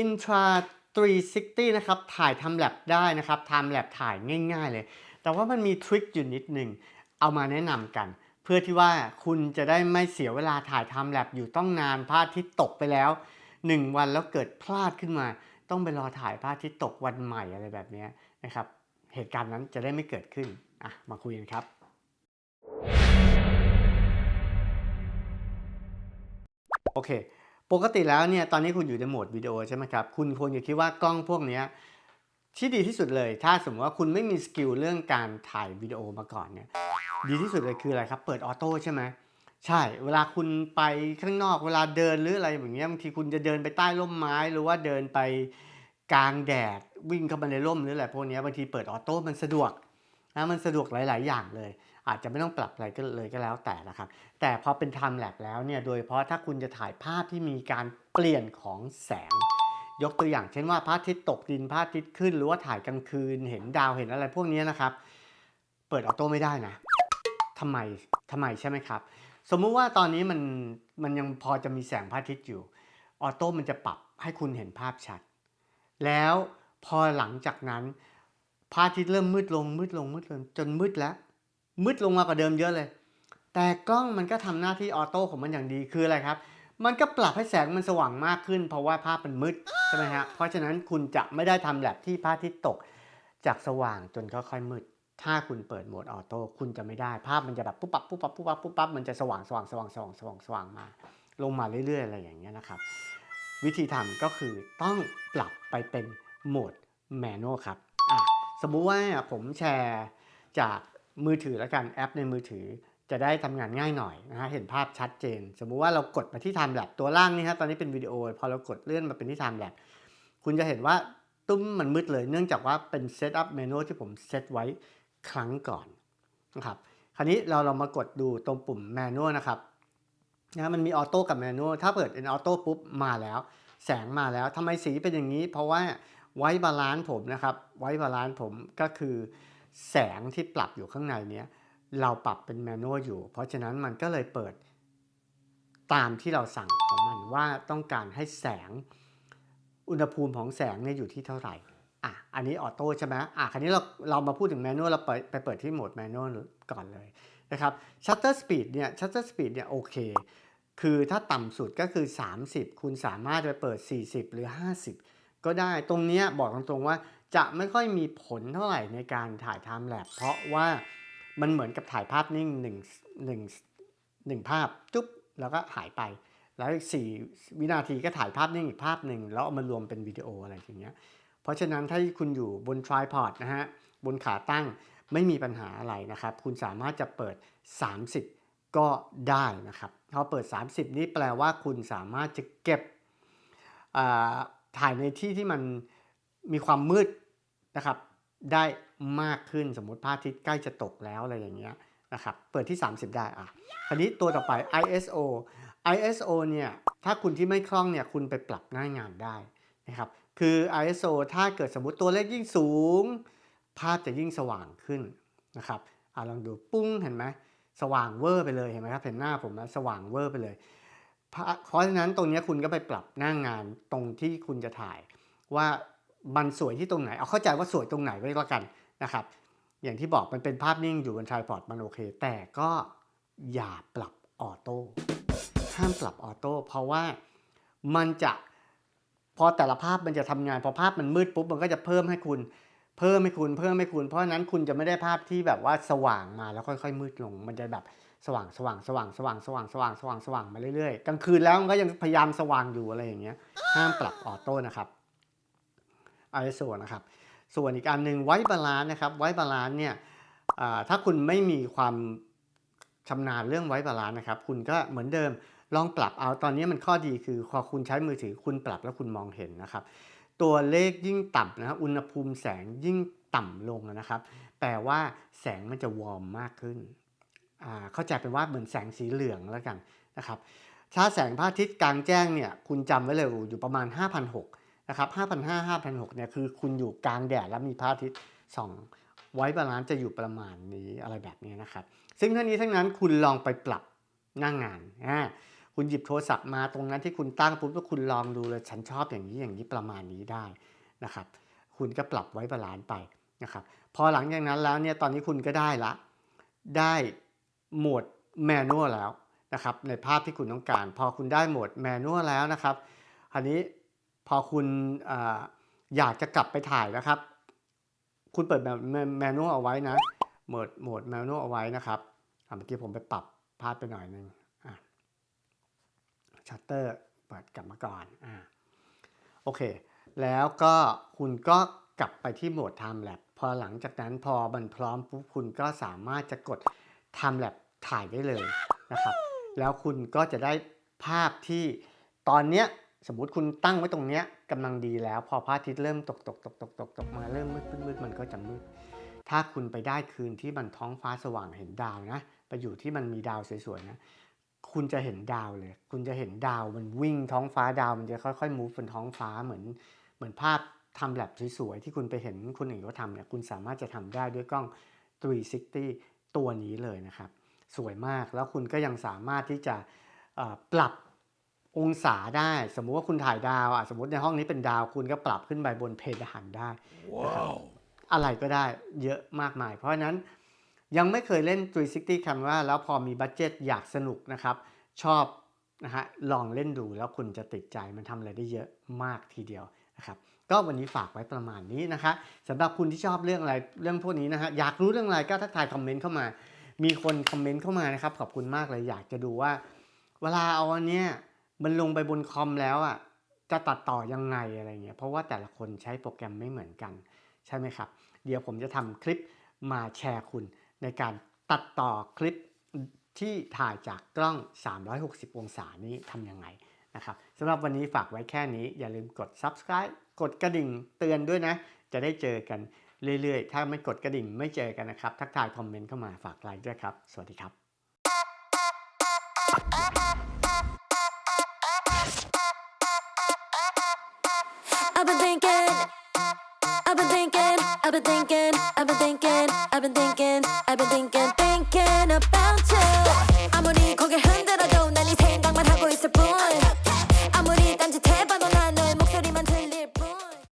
Intra 360 นะครับ ถ่ายทำแลบได้นะครับทำแลบถ่ายง่าย ๆ เลย แต่ว่ามันมีทริคอยู่นิดหนึ่ง เอามาแนะนำกัน เพื่อที่ว่าคุณจะได้ไม่เสียเวลาถ่ายทำแลบอยู่ต้องนานพระอาทิตย์ตกไปแล้ว 1 วันแล้วเกิดพลาดขึ้นมา ต้องไปรอถ่ายพระอาทิตย์ตกวันใหม่อะไรแบบนี้นะครับ เหตุการณ์นั้นจะได้ไม่เกิดขึ้นอะมาคุยกันครับโอเค ปกติแล้วเนี่ยตอนนี้คุณอยู่ในโหมดวิดีโอใช่ไหมครับ คุณควรจะคิดว่ากล้องพวกนี้ที่ดีที่สุดเลย ถ้าสมมติว่าคุณไม่มีสกิลเรื่องการถ่ายวิดีโอมาก่อนเนี่ยดีที่สุดเลยคืออะไรครับ เปิดออโต้ใช่ไหมใช่เวลาคุณไปข้างนอกเวลาเดินหรืออะไรอย่างเงี้ยบางทีคุณจะเดินไปใต้ร่มไม้ หรือว่าเดินไปกลางแดดวิ่งเข้ามาในร่มหรืออะไรพวกนี้บางทีเปิดออโต้มันสะดวกนะมันสะดวกหลาย ๆ อย่างเลย อาจจะไม่ต้องปรับอะไรก็เลยก็แล้วแต่นะครับ แต่พอเป็น time lapse แล้วเนี่ยโดยเฉพาะถ้าคุณจะถ่ายภาพที่มีการเปลี่ยนของแสง ยกตัวอย่างเช่นว่าพระอาทิตย์ตกดินพระอาทิตย์ขึ้น หรือว่าถ่ายกลางคืนเห็นดาวเห็นอะไรพวกนี้นะครับ เปิดออโต้ไม่ได้นะทำไมทำไมใช่ไหมครับ สมมุติว่าตอนนี้มันมันยังพอจะมีแสงพระอาทิตย์อยู่ออโต้มันจะปรับให้คุณเห็นภาพชัด แล้วพอหลังจากนั้นพระอาทิตย์เริ่มมืดลงมืดลงมืดลงจนมืดแล้ว มืดลงมากว่าเดิมเยอะเลย แต่กล้องมันก็ทำหน้าที่ออโต้ของมันอย่างดีคืออะไรครับ มันก็ปรับให้แสงมันสว่างมากขึ้น เพราะว่าภาพมันมืดใช่ไหมฮะเพราะฉะนั้นคุณจะไม่ได้ทำแบบที่พระอาทิตย์ตก จากสว่างจนค่อยๆมืด ถ้าคุณเปิดโหมดออโต้คุณจะไม่ได้ภาพมันจะแบบปุ๊บปั๊บปุ๊บปั๊บปุ๊บปั๊บปุ๊บปั๊บมันจะสว่างสว่างสว่างสว่างสว่างสว่างมา ลงมาเรื่อยๆ อะไรอย่างเงี้ยนะครับ วิธีทำก็คือต้องปรับไปเป็นโหมดแมนนวลครับอะสมมุติว่าผมแชร์จาก มือถือแล้วกันแอปในมือถือจะได้ทำงานง่ายหน่อยนะฮะเห็นภาพชัดเจน สมมุติว่าเรากดมาที่ Time Lapse ตัวล่างนี่ฮะตอนนี้เป็นวิดีโอ พอเรากดเลื่อนมาเป็นที่ Time Lapse คุณจะเห็นว่าตุ้มมันมืดเลยเนื่องจากว่าเป็นเซตอัพเมนูที่ผมเซตไว้ครั้งก่อนนะครับคราวนี้เราเรามากดดูตรงปุ่มแมนนวลนะครับนะมันมีออโต้กับแมนนวลถ้าเปิดเป็นออโต้ปุ๊บมาแล้ว แสงมาแล้วทำไมสีเป็นอย่างนี้ เพราะว่าไว้บาลานซ์ผมนะครับไว้บาลานซ์ผมก็คือ แสงที่ปรับอยู่ข้างในเนี้ยเราปรับเป็นแมนนวลอยู่ เพราะฉะนั้นมันก็เลยเปิดตามที่เราสั่งของมันว่าต้องการให้แสงอุณหภูมิของแสงเนี่ยอยู่ที่เท่าไหร่อะอันนี้ออโต้ใช่ไหมอะคราวนี้เราเรามาพูดถึงแมนนวลเราไปไปเปิดที่โหมดแมนนวลก่อนเลยนะครับชัตเตอร์สปีดเนี่ยชัตเตอร์สปีดเนี่ยโอเค คือถ้าต่ำสุดก็คือ 30 คุณสามารถไปเปิด 40 หรือ 50 ก็ได้ตรงเนี้ยบอกตรงๆว่า จะไม่ค่อยมีผลเท่าไหร่ในการถ่ายไทม์แลปเพราะว่ามันเหมือนกับถ่ายภาพนิ่งหนึ่งหนึ่งหนึ่งภาพจุ๊บแล้วก็หายไป แล้วอีกสี่วินาทีก็ถ่ายภาพนิ่งอีกภาพหนึ่งแล้วเอามารวมเป็นวิดีโออะไรอย่างเงี้ยเพราะฉะนั้นถ้าคุณอยู่บน tripod นะฮะบนขาตั้งไม่มีปัญหาอะไรนะครับ คุณสามารถจะเปิด 30 ก็ได้นะครับพอเปิด 30 นี่แปลว่าคุณสามารถจะเก็บอ่าถ่ายในที่ที่มันมีความมืด นะครับได้มากขึ้นสมมติพระอาทิตย์ใกล้จะตกแล้วอะไรอย่างเงี้ยนะครับเปิดที่ 30 ได้อะคราวนี้ตัวต่อไป ISO ISO เนี่ยถ้าคุณที่ไม่คล่องเนี่ยคุณไปปรับหน้างานได้นะครับคือ ISO ถ้าเกิดสมมติตัวเลขยิ่งสูง ภาพจะยิ่งสว่างขึ้นนะครับอะลองดูปุ้งเห็นไหมสว่างเวอร์ไปเลยเห็นไหมครับเห็นหน้าผมแล้วสว่างเวอร์ไปเลยเพราะฉะนั้นตรงนี้คุณก็ไปปรับหน้างานตรงที่คุณจะถ่ายว่า มันสวยที่ตรงไหน เอาเข้าใจว่าสวยตรงไหนไว้ก็แล้วกันนะครับ อย่างที่บอกมันเป็นภาพนิ่งอยู่บนทรายพอร์ตมันโอเค แต่ก็อย่าปรับออโต้ห้ามปรับออโต้เพราะว่ามันจะพอแต่ละภาพมันจะทำงาน พอภาพมันมืดปุ๊บมันก็จะเพิ่มให้คุณ เพิ่มให้คุณ เพิ่มให้คุณ เพราะฉะนั้นคุณจะไม่ได้ภาพที่แบบว่าสว่างมาแล้วค่อยๆ มืดลง มันจะแบบสว่างสว่างสว่างสว่างสว่างสว่างสว่างสว่างมาเรื่อยๆกลางคืนแล้วมันก็ยังพยายามสว่างอยู่อะไรอย่างเงี้ยห้ามปรับออโต้นะครับ ISO นะครับ ส่วนอีกอันหนึ่งไว้บาลานซ์นะครับ ไว้บาลานซ์เนี่ยถ้าคุณไม่มีความชำนาญเรื่องไว้บาลานซ์นะครับ คุณก็เหมือนเดิมลองปรับเอาตอนนี้มันข้อดีคือพอคุณใช้มือถือคุณปรับแล้วคุณมองเห็นนะครับ ตัวเลขยิ่งต่ำนะครับอุณหภูมิแสงยิ่งต่ำลงนะครับ แปลว่าแสงมันจะวอร์มมากขึ้น เข้าใจเป็นว่าเหมือนแสงสีเหลืองแล้วกันนะครับ ถ้าแสงพระอาทิตย์กลางแจ้งเนี่ย คุณจำไว้เลยอยู่ประมาณ5,600 นะครับ5,500 5,600เนี่ยคือคุณอยู่กลางแดดแล้วมีพระอาทิตย์ส่องไว้บาลานซ์จะอยู่ประมาณนี้อะไรแบบนี้นะครับ ซึ่งทั้งนี้ทั้งนั้นคุณลองไปปรับหน้างงานอ่าคุณหยิบโทรศัพท์มาตรงนั้นที่คุณตั้งปุ๊บแล้วคุณลองดูเลยฉันชอบอย่างนี้อย่างนี้ประมาณนี้ได้นะครับ คุณก็ปรับไว้บาลานซ์ไปนะครับพอหลังจากนั้นแล้วเนี่ยตอนนี้คุณก็ได้ละ ได้โหมดแมนนวลแล้วนะครับในภาพที่คุณต้องการ พอคุณได้โหมดแมนนวลแล้วนะครับอันนี้ พอคุณออยากจะกลับไปถ่ายนะครับ คุณเปิดแบบแมนนวลเอาไว้นะโหมดโหมดแมนนวลเอาไว้นะครับเมื่อกี้ผมไปปรับภาพไปหน่อยนึงชัตเตอร์เปิดกลับมาก่อนอ่าโอเค แล้วก็คุณก็กลับไปที่โหมด Time lap พอหลังจากนั้นพอมันพร้อมปุ๊บคุณก็สามารถจะกด Time lap ถ่ายได้เลยนะครับ แล้วคุณก็จะได้ภาพที่ตอนเนี้ย สมมุติคุณตั้งไว้ตรงเนี้ยกำลังดีแล้ว พอพระอาทิตย์เริ่มตกตกตกตกตกตกมาเริ่มมืดมืดมืดมันก็จะมืด ถ้าคุณไปได้คืนที่มันท้องฟ้าสว่างเห็นดาวนะ ไปอยู่ที่มันมีดาวสวยๆนะ คุณจะเห็นดาวเลย คุณจะเห็นดาวมันวิ่งท้องฟ้าดาวมันจะค่อยๆ move บนท้องฟ้าเหมือนเหมือนภาพทำแลบสวยๆที่คุณไปเห็นคนอื่นเขาทำเนี่ยคุณสามารถจะทำได้ด้วยกล้อง 360 ตัวนี้เลยนะครับ สวยมากแล้วคุณก็ยังสามารถที่จะปรับ องศาได้ สมมุติว่าคุณถ่ายดาวอะสมมติในห้องนี้เป็นดาวคุณก็ปรับขึ้นไปบนเพดานได้ Wow. อะไรก็ได้เยอะมากมาย เพราะฉะนั้นยังไม่เคยเล่น 360 Camera แล้วพอมีบัตเจ็ตอยากสนุกนะครับ ชอบนะฮะลองเล่นดูแล้วคุณจะติดใจมันทำอะไรได้เยอะมากทีเดียวนะครับก็วันนี้ฝากไว้ประมาณนี้นะคะสำหรับคุณที่ชอบเรื่องอะไรเรื่องพวกนี้นะฮะอยากรู้เรื่องอะไรก็ทักทายคอมเมนต์เข้ามา มีคนคอมเมนต์เข้ามานะครับขอบคุณมากเลยอยากจะดูว่า เวลาเอาอันเนี้ย มันลงไปบนคอมแล้วอะจะตัดต่อยังไงอะไรเงี้ยเพราะว่าแต่ละคนใช้โปรแกรมไม่เหมือนกัน ใช่ไหมครับ เดี๋ยวผมจะทำคลิปมาแชร์คุณในการตัดต่อคลิปที่ถ่ายจากกล้อง 360 องศานี้ทำยังไงนะครับสำหรับวันนี้ฝากไว้แค่นี้ อย่าลืมกด subscribe กดกระดิ่งเตือนด้วยนะ จะได้เจอกันเรื่อยๆ ถ้าไม่กดกระดิ่งไม่เจอกันนะครับ ทักทายคอมเมนต์เข้ามาฝากไลค์ด้วยครับ สวัสดีครับ thinking, I've been thinking, I've been thinking, I've been thinking, I've been thinking, thinking about